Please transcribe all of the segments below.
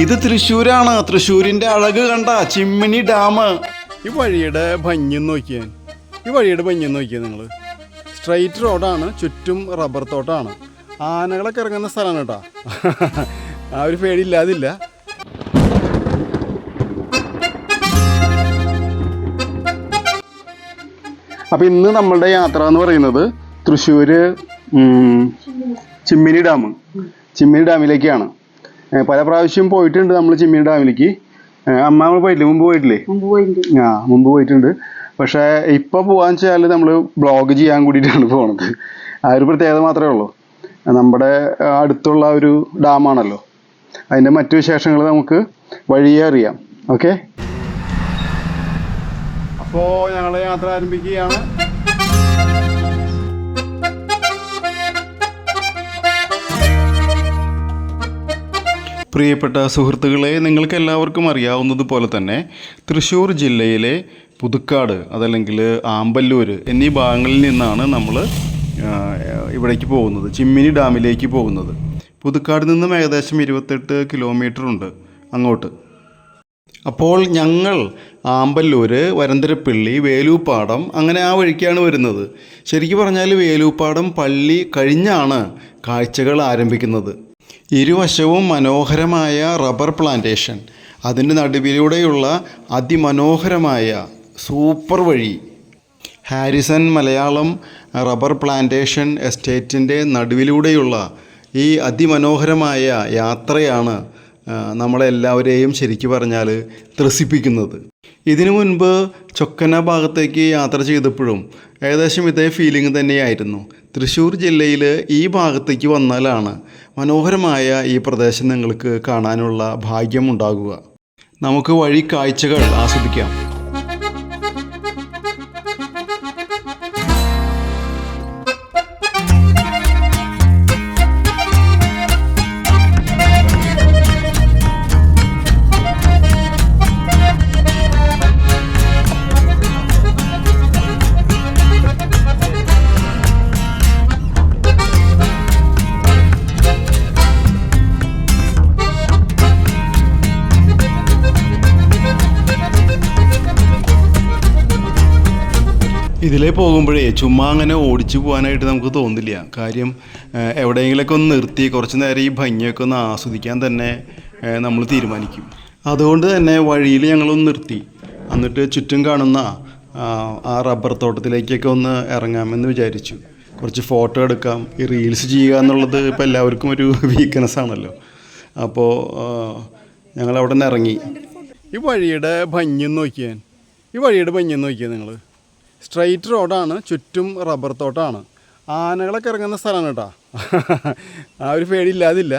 ഇത് തൃശ്ശൂരാണ്. തൃശ്ശൂരിന്റെ അഴക് കണ്ട ചിമ്മിനി ഡാം. ഈ വഴിയുടെ ഭംഗി നോക്കിയാൽ ഈ വഴിയുടെ ഭംഗി നോക്കിയാൽ നിങ്ങൾ സ്ട്രൈറ്റ് റോഡാണ് ചുറ്റും റബ്ബർ തോട്ടമാണ് ആനകളൊക്കെ ഇറങ്ങുന്ന സ്ഥലമാണ് കേട്ടോ. ആ ഒരു പേടി പേടിയില്ലാതില്ല. അപ്പം ഇന്ന് നമ്മളുടെ യാത്ര എന്ന് പറയുന്നത് തൃശ്ശൂർ ചിമ്മിനി ഡാം. ചിമ്മിനി ഡാമിലേക്കാണ്. പല പ്രാവശ്യം പോയിട്ടുണ്ട് നമ്മൾ ചിമ്മിനി ഡാമിലേക്ക്. അമ്മ നമ്മൾ പോയിട്ടില്ലേ? മുമ്പ് പോയിട്ടില്ലേ? ആ മുമ്പ് പോയിട്ടുണ്ട്. പക്ഷേ ഇപ്പൊ പോകാന്ന് വെച്ചാൽ നമ്മൾ ബ്ലോഗ് ചെയ്യാൻ കൂടിയിട്ടാണ് പോണത്. ആ ഒരു പ്രത്യേകത മാത്രമേ ഉള്ളൂ. നമ്മുടെ അടുത്തുള്ള ഒരു ഡാമാണല്ലോ. അതിന്റെ മറ്റു വിശേഷങ്ങൾ നമുക്ക് വഴിയേ അറിയാം. ഓക്കെ? അപ്പോൾ ഞങ്ങൾ യാത്ര ആരംഭിക്കുകയാണ്. പ്രിയപ്പെട്ട സുഹൃത്തുക്കളെ നിങ്ങൾക്ക് എല്ലാവർക്കും അറിയാവുന്നതുപോലെ തന്നെ തൃശ്ശൂർ ജില്ലയിലെ പുതുക്കാട് അതല്ലെങ്കിൽ ആമ്പല്ലൂർ എന്നീ ഭാഗങ്ങളിൽ നിന്നാണ് നമ്മൾ ഇവിടേക്ക് പോകുന്നത് ചിമ്മിനി ഡാമിലേക്ക് പോകുന്നത്. പുതുക്കാട് നിന്നും ഏകദേശം ഇരുപത്തെട്ട് കിലോമീറ്റർ ഉണ്ട് അങ്ങോട്ട്. അപ്പോൾ ഞങ്ങൾ ആമ്പല്ലൂർ വരന്തരപ്പള്ളി വേലൂപ്പാടം അങ്ങനെ ആ വഴിക്കാണ് വരുന്നത്. ശരിക്കും പറഞ്ഞാൽ വേലൂപ്പാടം പള്ളി കഴിഞ്ഞാണ് കാഴ്ചകൾ ആരംഭിക്കുന്നത്. ഇരുവശവും മനോഹരമായ റബ്ബർ പ്ലാന്റേഷൻ. അതിന്റെ നടുവിലൂടെയുള്ള അതിമനോഹരമായ സൂപ്പർ വഴി. ഹാരിസൺ മലയാളം റബ്ബർ പ്ലാന്റേഷൻ എസ്റ്റേറ്റിന്റെ നടുവിലൂടെയുള്ള ഈ അതിമനോഹരമായ യാത്രയാണ് നമ്മളെല്ലാവരെയും ശരിക്കു പറഞ്ഞാൽ ത്രസിപ്പിക്കുന്നത്. ഇതിനു മുൻപ് ചൊക്കന ഭാഗത്തേക്ക് യാത്ര ചെയ്തപ്പോഴും ഏകദേശം ഇതേ ഫീലിംഗ് തന്നെയായിരുന്നു. തൃശ്ശൂർ ജില്ലയിൽ ഈ ഭാഗത്തേക്ക് വന്നാലാണ് മനോഹരമായ ഈ പ്രദേശം നിങ്ങൾക്ക് കാണാനുള്ള ഭാഗ്യമുണ്ടാകുക നമുക്ക് വഴി കാഴ്ചകൾ ആസ്വദിക്കാം. ഇതിലേ പോകുമ്പോഴേ ചുമ്മാ അങ്ങനെ ഓടിച്ചു പോകാനായിട്ട് നമുക്ക് തോന്നില്ല. കാര്യം എവിടെയെങ്കിലൊക്കെ ഒന്ന് നിർത്തി കുറച്ച് നേരം ഈ ഭംഗിയൊക്കെ ഒന്ന് ആസ്വദിക്കാൻ തന്നെ നമ്മൾ തീരുമാനിക്കും. അതുകൊണ്ട് തന്നെ വഴിയിൽ ഞങ്ങളൊന്ന് നിർത്തി. എന്നിട്ട് ചുറ്റും കാണുന്ന ആ, റബ്ബർ തോട്ടത്തിലേക്കൊക്കെ ഒന്ന് ഇറങ്ങാമെന്ന് വിചാരിച്ചു. കുറച്ച് ഫോട്ടോ എടുക്കാം. ഈ റീൽസ് ചെയ്യുക എന്നുള്ളത് ഇപ്പോൾ എല്ലാവർക്കും ഒരു വീക്ക്നെസ് ആണല്ലോ. അപ്പോൾ ഞങ്ങൾ അവിടെ നിന്ന് ഇറങ്ങി. ഈ വഴിയുടെ ഭംഗി നോക്കിയാൻ ഈ വഴിയുടെ ഭംഗി നോക്കിയാൽ നിങ്ങൾ സ്ട്രൈറ്റ് റോഡാണ് ചുറ്റും റബ്ബർ തോട്ടമാണ് ആനകളൊക്കെ ഇറങ്ങുന്ന സ്ഥലമാണ് കേട്ടോ. ആ ഒരു പേടിയില്ലാതില്ല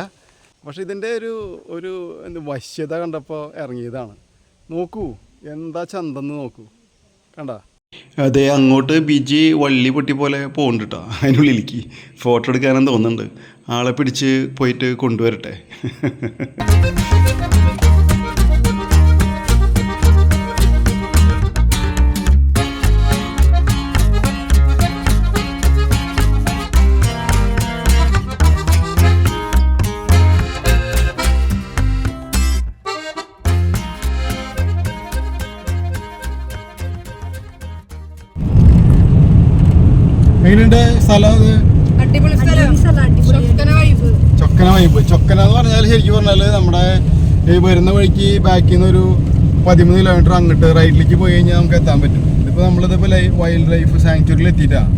പക്ഷേ ഇതിന്റെ ഒരു ഒരു എന്ത് വശ്യത കണ്ടപ്പോൾ ഇറങ്ങിയതാണ്. നോക്കൂ എന്താ ചന്തെന്ന് നോക്കൂ. കണ്ട? അതെ അങ്ങോട്ട് ബിജി വള്ളി പൊട്ടി പോലെ പോകുന്നുണ്ട് കേട്ടോ അതിനുള്ളിലേക്ക് ഫോട്ടോ എടുക്കാനെന്ന് തോന്നുന്നുണ്ട്. ആളെ പിടിച്ച് പോയിട്ട് കൊണ്ടുവരട്ടെ. ചൊക്കന എന്ന് പറഞ്ഞാൽ ശരിക്കും പറഞ്ഞാൽ നമ്മുടെ ഈ വരുന്ന വഴിക്ക് ബാക്കിൽ നിന്ന് ഒരു പതിമൂന്ന് കിലോമീറ്റർ അങ്ങോട്ട് റൈറ്റിലേക്ക് പോയി കഴിഞ്ഞാൽ നമുക്ക് എത്താൻ പറ്റും. ഇതിപ്പോൾ നമ്മളിതിപ്പോൾ വൈൽഡ് ലൈഫ് സാങ്ച്വറിയിൽ എത്തിയിട്ടാണ്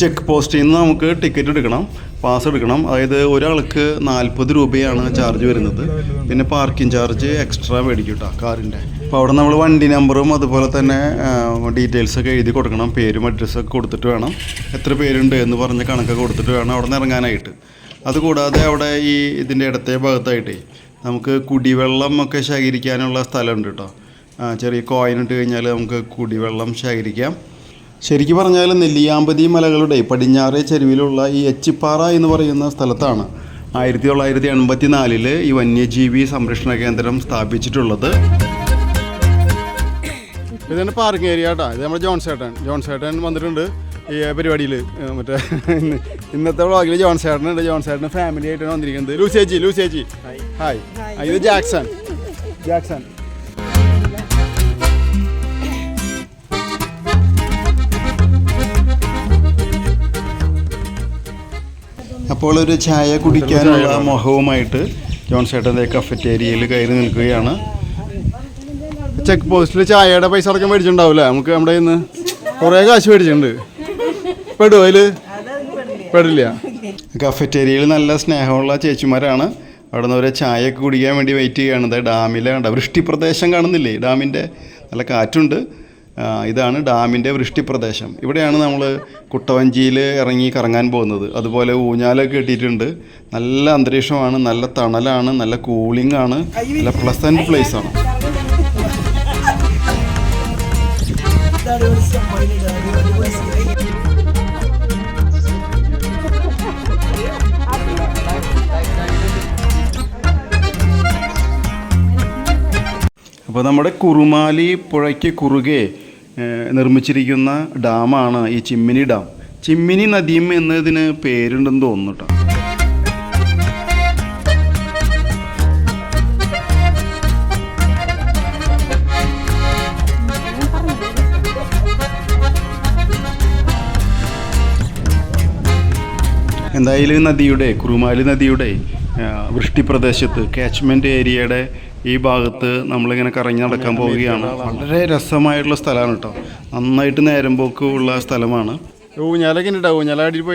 ചെക്ക് പോസ്റ്റിൽ നിന്ന് നമുക്ക് ടിക്കറ്റ് എടുക്കണം പാസ് എടുക്കണം. അതായത് ഒരാൾക്ക് നാൽപ്പത് രൂപയാണ് ചാർജ് വരുന്നത്. പിന്നെ പാർക്കിംഗ് ചാർജ് എക്സ്ട്രാ മേടിക്കും കേട്ടോ കാറിന്റെ അപ്പോൾ അവിടെ നമ്മൾ വണ്ടി നമ്പറും അതുപോലെ തന്നെ ഡീറ്റെയിൽസ് ഒക്കെ എഴുതി കൊടുക്കണം. പേരും അഡ്രസ്സൊക്കെ കൊടുത്തിട്ട് വേണം. എത്ര പേരുണ്ട് എന്ന് പറഞ്ഞ കണക്കൊക്കെ കൊടുത്തിട്ട് വേണം അവിടെ നിന്ന് ഇറങ്ങാനായിട്ട്. അതുകൂടാതെ അവിടെ ഈ ഇതിന്റെ ഇടത്തെ ഭാഗത്തായിട്ട് നമുക്ക് കുടിവെള്ളം ഒക്കെ ശേഖരിക്കാനുള്ള സ്ഥലമുണ്ട് കേട്ടോ. ചെറിയ കോയിൻ ഇട്ട് കഴിഞ്ഞാൽ നമുക്ക് കുടിവെള്ളം ശേഖരിക്കാം. ശരിക്കും പറഞ്ഞാൽ നെല്ലിയാമ്പതി മലകളുടെ പടിഞ്ഞാറേ ചെരുവിലുള്ള ഈ എച്ചിപ്പാറ എന്ന് പറയുന്ന സ്ഥലത്താണ് ആയിരത്തി തൊള്ളായിരത്തി എൺപത്തി നാലിൽ ഈ വന്യജീവി സംരക്ഷണ കേന്ദ്രം സ്ഥാപിച്ചിട്ടുള്ളത്. ഇതാണ് പാർക്കിംഗ് ഏരിയ കേട്ടോ ഇത് നമ്മുടെ ജോൺസേട്ടൻ. ജോൺസേട്ടൻ ജോൺ സേട്ടൻ വന്നിട്ടുണ്ട്. ഈ പരിപാടിയിൽ മറ്റേ ഇന്നത്തെ വ്ളോഗിൽ ജോൺ ചേട്ടനുണ്ട് ജോൺ ചേട്ടന് ഫാമിലി ആയിട്ടാണ് വന്നിരിക്കുന്നത്. ലൂസേച്ചി ലൂസേച്ചി ഹായ് ഹായ് ഇത് ജാക്സൺ. ജാക്സൺ. അപ്പോൾ ഒരു ചായ കുടിക്കാനുള്ള മോഹവുമായിട്ട് ജോൺ ചേട്ടന്റെ കഫറ്റേരിയയിൽ കയറി നിൽക്കുകയാണ്. ചെക്ക് പോസ്റ്റിൽ ചായയുടെ പൈസ അടക്കം മേടിച്ചിട്ടുണ്ടാവില്ല? നമുക്ക് നമ്മുടെ ഇന്ന് കുറേ കാശ് മേടിച്ചിട്ടുണ്ട്. പെടുവോ അതിൽ പെടില്ല. കഫറ്റേരിയയിൽ നല്ല സ്നേഹമുള്ള ചേച്ചിമാരാണ്. അവിടെ നിന്ന് ഒരു ചായയൊക്കെ കുടിക്കാൻ വേണ്ടി വെയിറ്റ് ചെയ്യുകയാണ്. ഡാമിലെ കണ്ട വൃഷ്ടിപ്രദേശം കാണുന്നില്ലേ? ഡാമിന്റെ നല്ല കാറ്റുണ്ട്. ഇതാണ് ഡാമിന്റെ വൃഷ്ടിപ്രദേശം. ഇവിടെയാണ് നമ്മൾ കുട്ടവഞ്ചിയിൽ ഇറങ്ങി കറങ്ങാൻ പോകുന്നത്. അതുപോലെ ഊഞ്ഞാലൊക്കെ കെട്ടിയിട്ടുണ്ട്. നല്ല അന്തരീക്ഷമാണ് നല്ല തണലാണ് നല്ല കൂളിംഗ് ആണ്. നല്ല പ്ലസന്റ് പ്ലേസ് ആണ്. അപ്പോൾ നമ്മുടെ കുറുമാലി പുഴയ്ക്ക് കുറുകെ നിർമ്മിച്ചിരിക്കുന്ന ഡാമാണ് ഈ ചിമ്മിനി ഡാം. ചിമ്മിനി നദീം എന്നതിന് പേരുണ്ടെന്ന് തോന്നുന്നു എന്തായാലും നദിയുടെ കുറുമാലി നദിയുടെ വൃഷ്ടി വൃഷ്ടിപ്രദേശത്ത് കാച്ച്മെന്റ് ഏരിയയുടെ ഈ ഭാഗത്ത് നമ്മളിങ്ങനെ കറങ്ങി നടക്കാൻ പോവുകയാണ്. വളരെ രസമായിട്ടുള്ള സ്ഥലമാണ് കേട്ടോ. നന്നായിട്ട് നേരം പോക്ക് ഉള്ള സ്ഥലമാണ്. ഊഞ്ഞാലൊക്കെ ഉണ്ടാവും ഊഞ്ഞാല അടിയിൽ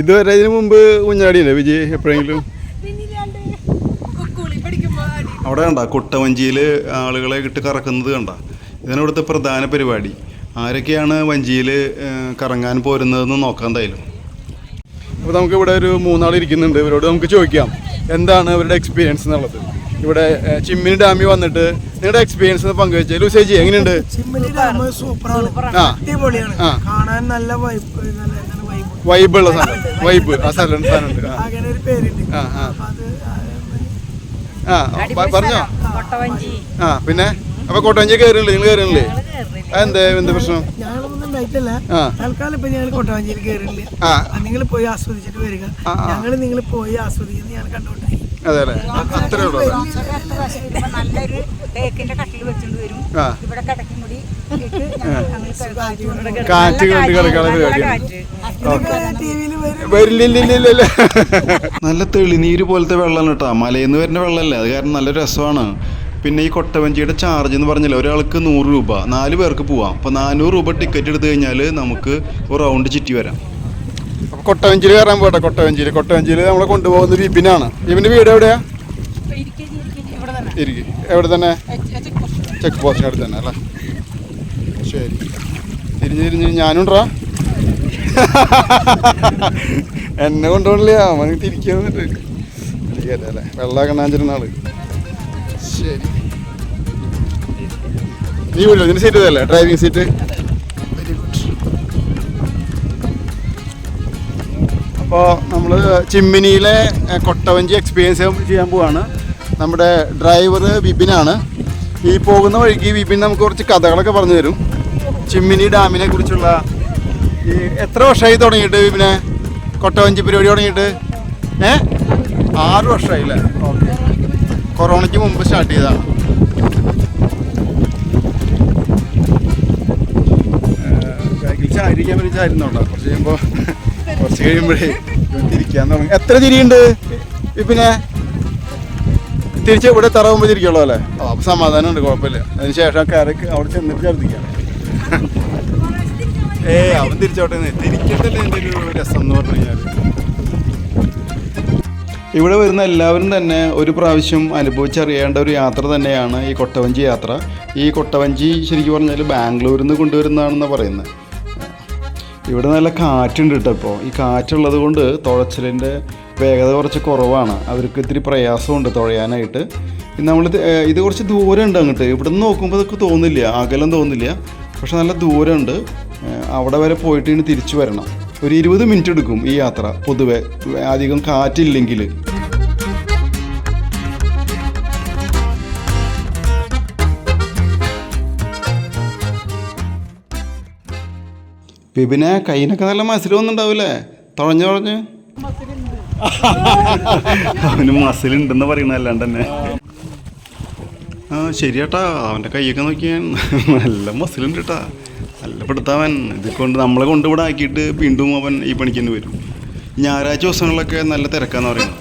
ഇതുവരെ ഇതിനു മുമ്പ് കുഞ്ഞാടിയുണ്ട് വിജയ് എപ്പോഴെങ്കിലും? അവിടെ കണ്ട കുട്ടവഞ്ചിയിൽ ആളുകളെ ഇട്ട് കറക്കുന്നത് കണ്ട. ഇതാണ് ഇവിടുത്തെ പ്രധാന പരിപാടി. ആരൊക്കെയാണ് വഞ്ചിയിൽ കറങ്ങാൻ പോരുന്നതെന്ന് നോക്കാൻ എന്തായാലും. അപ്പോൾ നമുക്ക് ഇവിടെ ഒരു മൂന്നാൾ ഇരിക്കുന്നുണ്ട്. ഇവരോട് നമുക്ക് ചോദിക്കാം. എന്താണ് അവരുടെ എക്സ്പീരിയൻസ് എന്നുള്ളത്? ഇവിടെ ചിമ്മിനി ഡാമിൽ വന്നിട്ട് നിങ്ങളുടെ എക്സ്പീരിയൻസ് പങ്കുവെച്ചേ ലൂസേജി എങ്ങനെയുണ്ട്? ചിമ്മിനി ഡാം സൂപ്പറാണ്. ആ. കാണാൻ നല്ല വൈബ് വൈബ് ഉള്ള സാധനം വൈബ്. ആ സ്ഥലം സ്ഥലമുണ്ട്. ആ. അങ്ങനെ ഒരു പേരുണ്ട്. ആ, ആ. അപ്പൊ അത് ആ പ- പറഞ്ഞോ? കൊട്ടവഞ്ചി. ആ പിന്നെ? അപ്പൊ കോട്ടവഞ്ചി കയറില്ലേ നിങ്ങൾ കയറില്ലേ അതെന്തേ എന്ത് പ്രശ്നം? ഞങ്ങളൊന്നും ഉണ്ടായിട്ടില്ല. ആ. തൽക്കാലം ഇപ്പൊ ഞങ്ങൾ കൊട്ടവഞ്ചിയിൽ കയറില്ല ആ. നിങ്ങൾ പോയി ആസ്വദിച്ചിട്ട് വരിക. ഞങ്ങൾ നിങ്ങൾ പോയി ആസ്വദിക്കുന്നത് ഞാൻ കണ്ടോട്ടെ അതെ അല്ലേ അത്രേ ഉള്ളൂ നല്ലൊരു തേക്കിന്റെ കട്ടിൽ വെച്ചോണ്ട് വരും ഇവിടെ കിടക്കും കൂടി കാറ്റ്. കണ്ട് കിടക്കാനുള്ള വരില്ലില്ലില്ലില്ല നല്ല തെളിനീര് പോലത്തെ വെള്ളമാണ് കേട്ടോ. മലയിൽ നിന്ന് വരുന്ന വെള്ളമല്ലേ? അത് കാരണം നല്ല രസമാണ്. പിന്നെ ഈ കൊട്ടവഞ്ചിയുടെ ചാർജ് എന്ന് പറഞ്ഞാൽ ഒരാൾക്ക് നൂറ് രൂപ. നാല് പേർക്ക് പോവാം. അപ്പോൾ നാനൂറ് രൂപ ടിക്കറ്റ് എടുത്തു കഴിഞ്ഞാൽ നമുക്ക് ഒരു റൗണ്ട് ചുറ്റി വരാം. കൊട്ടവഞ്ചിയിൽ കയറാൻ പോട്ടെ കൊട്ടവഞ്ചിയിൽ. കൊട്ടവഞ്ചിയിൽ നമ്മളെ കൊണ്ടുപോകുന്ന വിപിനാണ്. വിപിന്റെ വീട് എവിടെയാ? ഇരിക്കും എവിടെ തന്നെ? Check post. അടുത്ത് തന്നെ അല്ലേ? ശരി. തിരിഞ്ഞ് തിരിഞ്ഞ്. ഞാനുണ്ടാ എന്നെ കൊണ്ടുപോകണില്ല? അവന് തിരിക്കാൻ അല്ലേ? വെള്ളം കണ്ണാഞ്ചിരുന്ന ആൾ. ശരി. നീ വിളിച്ചോ നിന്റെ സീറ്റ് ഇതല്ലേ ഡ്രൈവിംഗ് സീറ്റ് അപ്പോൾ നമ്മൾ ചിമ്മിനിയിലെ കൊട്ടവഞ്ചി എക്സ്പീരിയൻസ് ചെയ്യാൻ പോവാണ്. നമ്മുടെ ഡ്രൈവർ വിപിനാണ്. ഈ പോകുന്ന വഴിക്ക് വിപിൻ നമുക്ക് കുറച്ച് കഥകളൊക്കെ പറഞ്ഞു തരും. ചിമ്മിനി ഡാമിനെ കുറിച്ചുള്ള ഈ എത്ര വർഷമായി തുടങ്ങിയിട്ട് വിപിനെ? കൊട്ടവഞ്ചി പരിപാടി തുടങ്ങിയിട്ട്? ഏ? ആറ് വർഷമായി അല്ലേ ഓക്കെ. കൊറോണയ്ക്ക് മുമ്പ് സ്റ്റാർട്ട് ചെയ്തതാണ്. ബാക്കിൽ ചാരിക്കാൻ വേണ്ടി ചാരുന്നുണ്ടോ കുറച്ച് കഴിയുമ്പോൾ കുറച്ച് കഴിയുമ്പോഴേ തിരിക്കാൻ തുടങ്ങി. എത്ര തിരിയുണ്ട്? പിന്നെ തിരിച്ച് ഇവിടെ തറവുമ്പോൾ തിരിക്കുള്ളൂ അല്ലേ അപ്പം സമാധാനമുണ്ട് കുഴപ്പമില്ല. അതിന് ശേഷം കയറി അവിടെ ചെന്നിട്ട് ഛർദ്ദിക്കാം. ഏ അവൻ തിരിച്ചോട്ടെ തിരിക്കട്ടല്ലേ എന്റെ ഒരു രസം എന്ന് പറഞ്ഞു കഴിഞ്ഞാൽ ഇവിടെ വരുന്ന എല്ലാവരും തന്നെ ഒരു പ്രാവശ്യം അനുഭവിച്ചറിയേണ്ട ഒരു യാത്ര തന്നെയാണ് ഈ കൊട്ടവഞ്ചി യാത്ര. ഈ കൊട്ടവഞ്ചി ശരിക്കും പറഞ്ഞാൽ ബാംഗ്ലൂരിൽ നിന്ന് കൊണ്ടുവരുന്നതാണെന്ന് പറയുന്നത് ഇവിടെ നല്ല കാറ്റുണ്ട് കേട്ടോ ഇപ്പോൾ ഈ കാറ്റുള്ളത് കൊണ്ട് തുഴച്ചിലിന്റെ വേഗത കുറച്ച് കുറവാണ്. അവർക്ക് ഇത്തിരി പ്രയാസമുണ്ട് തുഴയാനായിട്ട്. നമ്മൾ ഇത് കുറച്ച് ദൂരം ഉണ്ട് അങ്ങോട്ട്. ഇവിടെ നിന്ന് നോക്കുമ്പോൾ ഇതൊക്കെ തോന്നില്ല. അകലം തോന്നില്ല. പക്ഷെ നല്ല ദൂരമുണ്ട്. അവിടെ വരെ പോയിട്ട് ഇനി തിരിച്ചു വരണം. ഒരു ഇരുപത് മിനിറ്റ് എടുക്കും ഈ യാത്ര. പൊതുവെ അധികം കാറ്റില്ലെങ്കിൽ. പിന്നെ കൈനൊക്കെ നല്ല മസിൽ വന്നിട്ടുണ്ടാവില്ലേ തുഴഞ്ഞു തുഴഞ്ഞ്. അവന് മസിലുണ്ടെന്ന് പറയുന്ന അല്ലാണ്ട് തന്നെ. ആ ശരിയാട്ടാ. അവന്റെ കൈയൊക്കെ നോക്കിയാൽ നല്ല മസിലുണ്ട് കേട്ടാ നല്ല പെടുത്താവൻ. ഇത് കൊണ്ട് നമ്മളെ കൊണ്ടിവിടെ ആക്കിയിട്ട് വീണ്ടും അവൻ ഈ പണിക്ക് തന്നെ വരും. ഞായറാഴ്ച ദിവസങ്ങളിലൊക്കെ നല്ല തിരക്കാന്ന് പറയുന്നത്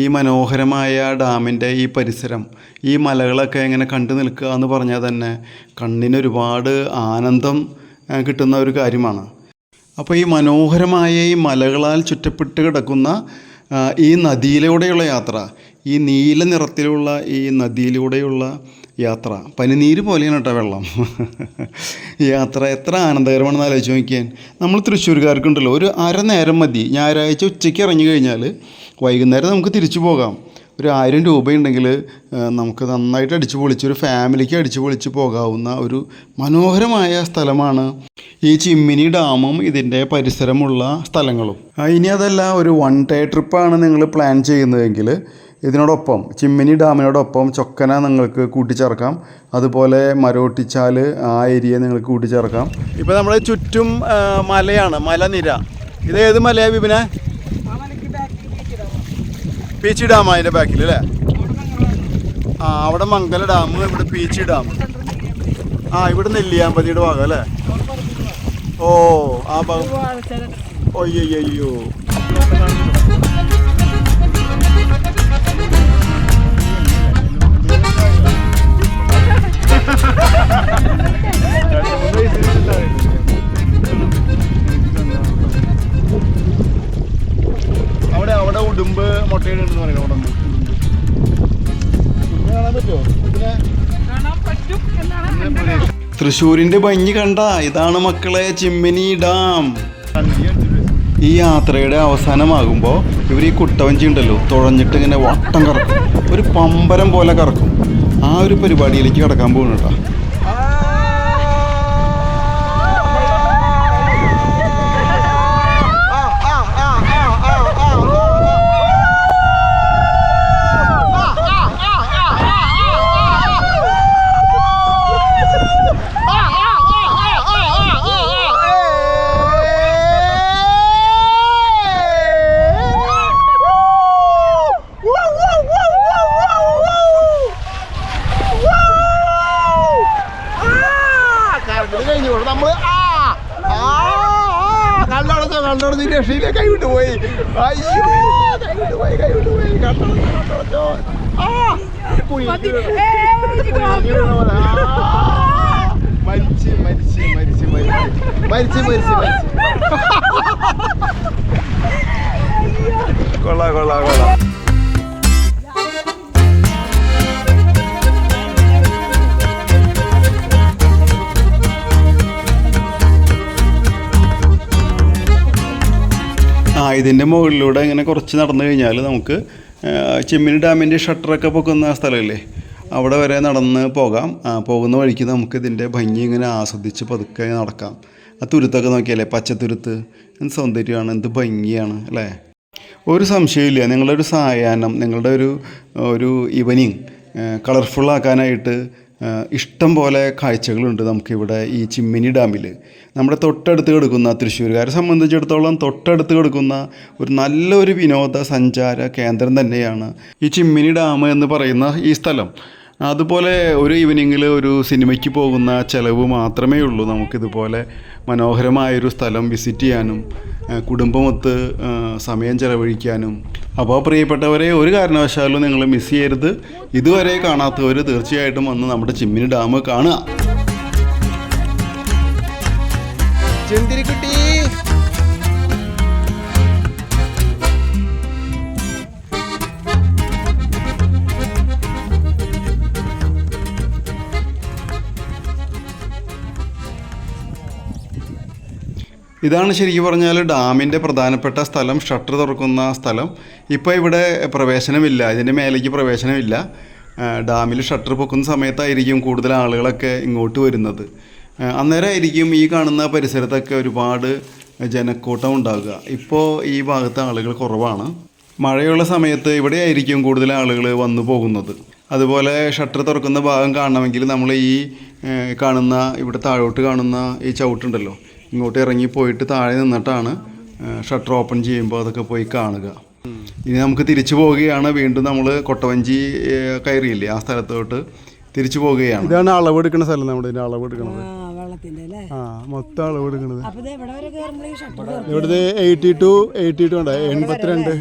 ഈ മനോഹരമായ ഡാമിന്റെ ഈ പരിസരം ഈ മലകളൊക്കെ എങ്ങനെ കണ്ടു നിൽക്കുക എന്ന് പറഞ്ഞാൽ തന്നെ കണ്ണിന് ഒരുപാട് ആനന്ദം കിട്ടുന്ന ഒരു കാര്യമാണ്. അപ്പോൾ ഈ മനോഹരമായ ഈ മലകളാൽ ചുറ്റപ്പെട്ട് കിടക്കുന്ന ഈ നദിയിലൂടെയുള്ള യാത്ര ഈ നീല നിറത്തിലുള്ള ഈ നദിയിലൂടെയുള്ള യാത്ര പനിനീര് പോലെയാണ് കേട്ടോ വെള്ളം. യാത്ര എത്ര ആനന്ദകരമാണെന്ന് ആലോചിച്ച് നോക്കിയാൽ നമ്മൾ തൃശ്ശൂർക്കാർക്കുണ്ടല്ലോ ഒരു അരനേരം മതി. ഞായറാഴ്ച ഉച്ചയ്ക്ക് ഇറങ്ങി കഴിഞ്ഞാൽ വൈകുന്നേരം നമുക്ക് തിരിച്ചു പോകാം. ഒരു ആയിരം രൂപയുണ്ടെങ്കിൽ നമുക്ക് നന്നായിട്ട് അടിച്ചു പൊളിച്ച് ഒരു ഫാമിലിക്ക് അടിച്ചു പൊളിച്ച് പോകാവുന്ന ഒരു മനോഹരമായ സ്ഥലമാണ് ഈ ചിമ്മിനി ഡാമും ഇതിന്റെ പരിസരമുള്ള സ്ഥലങ്ങളും. ഇനി അതല്ല ഒരു വൺ ഡേ ട്രിപ്പാണ് നിങ്ങൾ പ്ലാൻ ചെയ്യുന്നതെങ്കിൽ ഇതിനോടൊപ്പം ചിമ്മിനി ഡാമിനോടൊപ്പം ചൊക്കന നിങ്ങൾക്ക് കൂട്ടിച്ചേർക്കാം. അതുപോലെ മരോട്ടിച്ചാൽ ആ ഏരിയ നിങ്ങൾക്ക് കൂട്ടിച്ചേർക്കാം. ഇപ്പോൾ നമ്മുടെ ചുറ്റും മലയാണ് മലനിര. ഇത് ഏത് മലയാണ് വിപിനെ? പീച്ചി ഡാം അതിന്റെ ബാക്കിൽ അല്ലേ ആ അവിടെ മംഗല ഡാം ഇവിടെ പീച്ചി ഡാം. ആ ഇവിടെ നെല്ലിയാമ്പതിയുടെ ഭാഗം അല്ലേ? ഓ ആ ഭാഗം. ഒയ്യോ തൃശ്ശൂരിന്റെ ഭംഗി കണ്ട ഇതാണ് മക്കളെ ചിമ്മിനി ഡാം. ഈ യാത്രയുടെ അവസാനമാകുമ്പോൾ ഇവർ ഈ കുട്ടവഞ്ചി ഉണ്ടല്ലോ തുഴഞ്ഞിട്ട് ഇങ്ങനെ വട്ടം കറക്കും. ഒരു പമ്പരം പോലെ കറക്കും. ആ ഒരു പരിപാടിയിലേക്ക് കിടക്കാൻ പോകുന്നു കേട്ടോ നമ്മൾ കണ്ടടച്ചോ കണ്ടടച്ച് രക്ഷയിലെ കൈവിട്ട് പോയി അയ്യോ കൈവിട്ട് പോയി കൈവിട്ട് പോയി കണ്ടടച്ചോ കണ്ടടച്ചോ ആ ആ, മരിച്ച് മരിച്ച് മരിച്ച് മരിച്ച് മരിച്ച് മരിച്ച് മരിച്ച്. കൊള്ളാം കൊള്ളാം കൊള്ളാം. ആ ഇതിന്റെ മുകളിലൂടെ ഇങ്ങനെ കുറച്ച് നടന്നു കഴിഞ്ഞാൽ നമുക്ക് ചിമ്മിനി ഡാമിന്റെ ഷട്ടറൊക്കെ പൊക്കുന്ന സ്ഥലമല്ലേ? അവിടെ വരെ നടന്ന് പോകാം. പോകുന്ന വഴിക്ക് നമുക്ക് ഇതിന്റെ ഭംഗി ഇങ്ങനെ ആസ്വദിച്ച് പതുക്കെ നടക്കാം. ആ തുരുത്തൊക്കെ നോക്കിയാലേ പച്ചത്തുരുത്ത് എന്ത് സൗന്ദര്യമാണ് എന്ത് ഭംഗിയാണ് അല്ലേ? ഒരു സംശയമില്ല നിങ്ങളുടെ ഒരു സായാഹ്നം നിങ്ങളുടെ ഒരു ഒരു ഈവനിങ് കളർഫുള്ളാക്കാനായിട്ട് ഇഷ്ടം പോലെ കാഴ്ചകളുണ്ട് നമുക്കിവിടെ ഈ ചിമ്മിനി ഡാമിൽ. നമ്മുടെ തൊട്ടടുത്ത് കിടക്കുന്ന തൃശ്ശൂരുകാരെ സംബന്ധിച്ചിടത്തോളം തൊട്ടടുത്ത് കിടക്കുന്ന ഒരു നല്ലൊരു വിനോദസഞ്ചാര കേന്ദ്രം തന്നെയാണ് ഈ ചിമ്മിനി ഡാം എന്ന് പറയുന്ന ഈ സ്ഥലം. അതുപോലെ ഒരു ഈവനിങ്ങിൽ ഒരു സിനിമയ്ക്ക് പോകുന്ന ചിലവ് മാത്രമേ ഉള്ളൂ. നമുക്കിതുപോലെ മനോഹരമായൊരു സ്ഥലം വിസിറ്റ് ചെയ്യാനും കുടുംബമൊത്ത് സമയം ചെലവഴിക്കാനും അപ്പോൾ പ്രിയപ്പെട്ടവരെ ഒരു കാരണവശാലും നിങ്ങൾ മിസ് ചെയ്യരുത്. ഇതുവരെ കാണാത്തവർ തീർച്ചയായിട്ടും വന്ന് നമ്മുടെ ചിമ്മിനി ഡാം കാണുക. ചെന്തിരിക്കുട്ടി ഇതാണ് ശരിക്കും പറഞ്ഞാൽ ഡാമിന്റെ പ്രധാനപ്പെട്ട സ്ഥലം ഷട്ടർ തുറക്കുന്ന സ്ഥലം. ഇപ്പോൾ ഇവിടെ പ്രവേശനമില്ല ഇതിന്റെ മേലേക്ക് പ്രവേശനമില്ല. ഡാമിൽ ഷട്ടർ പൊക്കുന്ന സമയത്തായിരിക്കും കൂടുതൽ ആളുകളൊക്കെ ഇങ്ങോട്ട് വരുന്നത്. അന്നേരമായിരിക്കും ഈ കാണുന്ന പരിസരത്തൊക്കെ ഒരുപാട് ജനക്കൂട്ടം ഉണ്ടാകുക. ഇപ്പോൾ ഈ ഭാഗത്ത് ആളുകൾ കുറവാണ്. മഴയുള്ള സമയത്ത് ഇവിടെ ആയിരിക്കും കൂടുതൽ ആളുകൾ വന്നു പോകുന്നത്. അതുപോലെ ഷട്ടർ തുറക്കുന്ന ഭാഗം കാണണമെങ്കിൽ നമ്മൾ ഈ കാണുന്ന ഇവിടെ താഴോട്ട് കാണുന്ന ഈ ചവിട്ടുണ്ടല്ലോ ഇങ്ങോട്ട് ഇറങ്ങി പോയിട്ട് താഴെ നിന്നിട്ടാണ് ഷട്ടർ ഓപ്പൺ ചെയ്യുമ്പോൾ അതൊക്കെ പോയി കാണുക. ഇനി നമുക്ക് തിരിച്ചു പോവുകയാണ്. വീണ്ടും നമ്മൾ കൊട്ടവഞ്ചി കയറിയില്ലേ ആ സ്ഥലത്തോട്ട് തിരിച്ചു പോവുകയാണ്. ഇതാണ് അളവെടുക്കുന്ന സ്ഥലം നമ്മുടെ അളവ് എടുക്കുന്നത് ആ വെള്ളത്തിന്റെ അല്ലേ? ആ മൊത്തം അളവ് എടുക്കുന്നത് ഇത് എവിടെ വരെ കയറുമ്പോൾ ഷട്ടർ ഇവിടുത്തെ എയ്റ്റി ടു എയ്റ്റി ടു ഉണ്ട് എൺപത്തിരണ്ട്.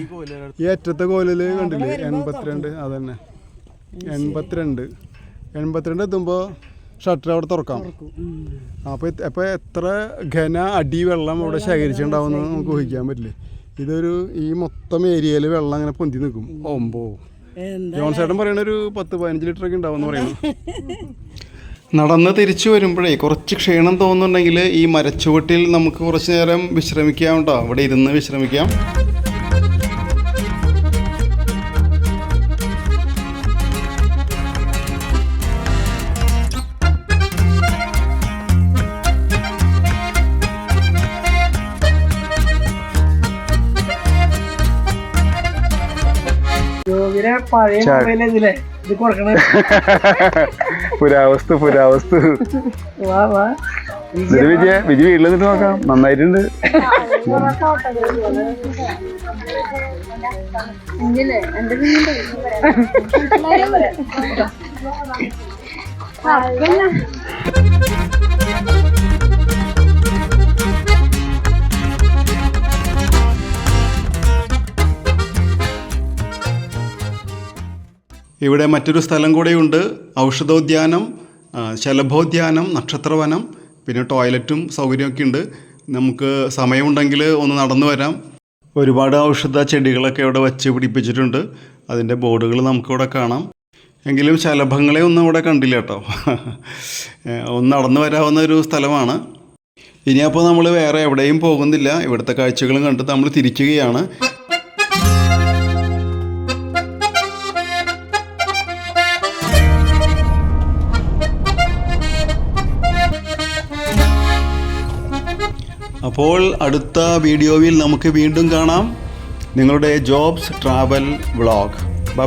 ഈ അറ്റത്തെ കോലിൽ കണ്ടില്ലേ? എൺപത്തിരണ്ട് അതന്നെ. എൺപത്തിരണ്ട്. എൺപത്തിരണ്ട് എത്തുമ്പോൾ ഷട്ടർ അവിടെ തുറക്കാം. അപ്പോൾ അപ്പോൾ എത്ര ഘന അടി വെള്ളം അവിടെ ശേഖരിച്ചിട്ടുണ്ടാവും എന്ന് നമുക്ക് ഊഹിക്കാൻ പറ്റില്ലേ? ഇതൊരു ഈ മൊത്തം ഏരിയയിൽ വെള്ളം അങ്ങനെ പൊന്തി നിൽക്കും. ഒമ്പോ ജോൺ ചേട്ടൻ പറയണ ഒരു പത്ത് പതിനഞ്ച് ലിറ്റർ ഒക്കെ ഉണ്ടാവും എന്ന് പറയുന്നു. നടന്ന് തിരിച്ചു വരുമ്പോഴേ കുറച്ച് ക്ഷീണം തോന്നുന്നുണ്ടെങ്കിൽ ഈ മരച്ചുവട്ടിൽ നമുക്ക് കുറച്ച് നേരം വിശ്രമിക്കാം കേട്ടോ. ഇവിടെ ഇരുന്ന് വിശ്രമിക്കാം. പുരാവസ്തു പുരാവസ്തു. വാ വാ. വിജയ വിജയ് വീട്ടിൽ നിന്നിട്ട് നോക്കാം. നന്നായിട്ടുണ്ട്. ഇവിടെ മറ്റൊരു സ്ഥലം കൂടെയുണ്ട്. ഔഷധോദ്യാനം ശലഭോദ്യാനം നക്ഷത്രവനം പിന്നെ ടോയ്ലറ്റും സൗകര്യമൊക്കെ ഉണ്ട്. നമുക്ക് സമയമുണ്ടെങ്കിൽ ഒന്ന് നടന്നു വരാം. ഒരുപാട് ഔഷധ ചെടികളൊക്കെ ഇവിടെ വച്ച് പിടിപ്പിച്ചിട്ടുണ്ട്. അതിന്റെ ബോർഡുകൾ നമുക്കിവിടെ കാണാം. എങ്കിലും ശലഭങ്ങളെ ഒന്നും ഇവിടെ കണ്ടില്ല കേട്ടോ. ഒന്ന് നടന്നു വരാവുന്ന ഒരു സ്ഥലമാണ്. ഇനിയപ്പോൾ നമ്മൾ വേറെ എവിടെയും പോകുന്നില്ല. ഇവിടുത്തെ കാഴ്ചകളും കണ്ടിട്ട് നമ്മൾ തിരിക്കുകയാണ്. അപ്പോൾ അടുത്ത വീഡിയോയിൽ നമുക്ക് വീണ്ടും കാണാം. നിങ്ങളുടെ ജോബ്സ് ട്രാവൽ വ്ളോഗ്. ബൈ